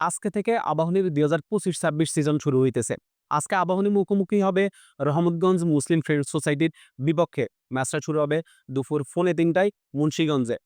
আজকে থেকে আবাহনীর দুই হাজার পঁচিশ ছাব্বিশ সিজন শুরু হইতেছে। আজকে আবাহনী মুখোমুখি হবে রহমতগঞ্জ মুসলিম ফ্রেন্ড সোসাইটির বিপক্ষে। ম্যাচটা শুরু হবে দুপুর ফোনে তিনটায় মুন্সীগঞ্জে।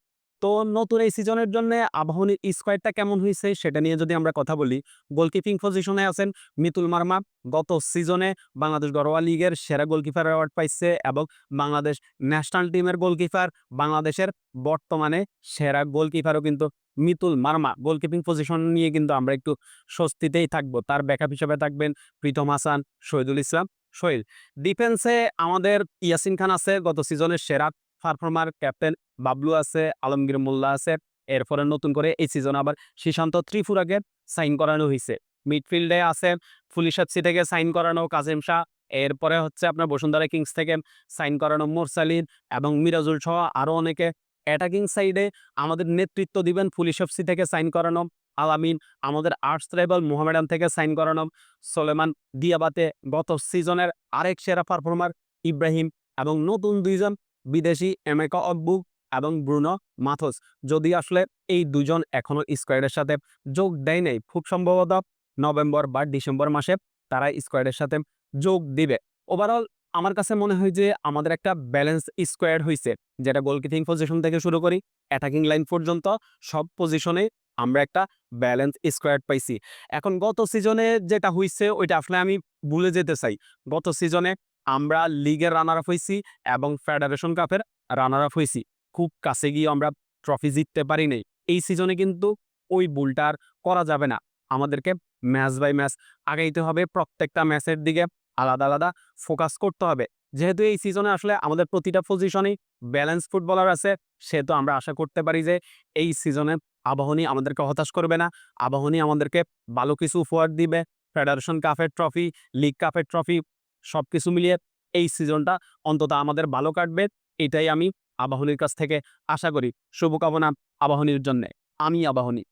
তো নতুন এই সিজনের জন্য আবাহনীর স্কোয়াডটা কেমন হয়েছে সেটা নিয়ে যদি আমরা কথা বলি গোলকিপিং পজিশনে আছেন মিতুল মার্মা। গত সিজনে বাংলাদেশ ঘরোয়া লিগের সেরা গোলকিপার অ্যাওয়ার্ড পাইছে এবং বাংলাদেশ ন্যাশনাল টিমের গোলকিপার বাংলাদেশের বর্তমানে সেরা গোলকিপারও কিন্তু মিতুল মার্মা। গোলকিপিং পজিশন নিয়ে কিন্তু আমরা একটু স্বস্তিতেই থাকব। তার ব্যাকআপ হিসেবে থাকবেন প্রীতম হাসান, শহীদুল ইসলাম সোহেল ডিফেন্সে আমাদের ইয়াসিন খান আছে, গত সিজনের সেরা পারফর্মার ক্যাপ্টেন বাবলু আছে আলমগীর মোল্লা আছে, এরপরে নতুন করে এই সিজন আবার সুশান্ত ত্রিপুরাকে সাইন করানো হয়েছে মিডফিল্ডে আছে পুলিশ থেকে সাইন করানো কাজিম শাহ এরপরে হচ্ছে আপনার বসুন্ধরা কিংস থেকে সাইন করানো মোরসালিন এবং মিরাজুল সহ আরও অনেকে। অ্যাটাকিং সাইডে আমাদের নেতৃত্ব দিবেন পুলিশ থেকে সাইন করানো আলামিন আমাদের আর্টস ট্রাইবাল মোহামেডান থেকে সাইন করানো সোলেমান দিয়াবাতে গত সিজনের আরেক সেরা পারফর্মার ইব্রাহিম এবং নতুন দুইজন বিদেশি এমেকা অব্বু এবং ব্রুনো মাথোস। যদি আসলে এই দুজন এখনও স্কোয়াডের সাথে যোগ দেয় নাই, খুব সম্ভবত নভেম্বর বা ডিসেম্বর মাসে তারা স্কোয়াডের সাথে যোগ দিবে। ওভারঅল আমার কাছে মনে হয় যে আমাদের একটা ব্যালেন্স স্কোয়াড হয়েছে যেটা গোলকিপিং পজিশন থেকে শুরু করি অ্যাটাকিং লাইন পর্যন্ত, সব পজিশনে আমরা একটা ব্যালেন্স স্কোয়াড পাইছি। এখন গত সিজনে যেটা হয়েছে ওইটা আসলে আমি ভুলে যেতে চাই। গত সিজনে আমরা লিগের রানার আপ হয়েছি এবং ফেডারেশন কাপের রানার আপ হয়েছি খুব কাছে গিয়ে আমরা ট্রফি জিততে পারি নাই। এই সিজনে কিন্তু ওই ভুলটা আর করা যাবে না। আমাদেরকে ম্যাচ বাই ম্যাচ আগাইতে হবে, প্রত্যেকটা ম্যাচের দিকে আলাদা আলাদা ফোকাস করতে হবে। যেহেতু এই সিজনে আসলে আমাদের প্রতিটা পজিশনেই ব্যালেন্স ফুটবলার আছে সেহেতু আমরা আশা করতে পারি যে এই সিজনে আবাহনী আমাদেরকে হতাশ করবে না। আবাহনী আমাদেরকে ভালো কিছু উপহার দিবে। ফেডারেশন কাপের ট্রফি লিগ কাপের ট্রফি সব কিছু মিলিয়ে এই সিজনটা অন্তত আমাদের ভালো কাটবে, এটাই আমি আবাহনীর কাছ থেকে আশা করি। শুভকামনা আবাহনীর জন্যে। আমি আবাহনী।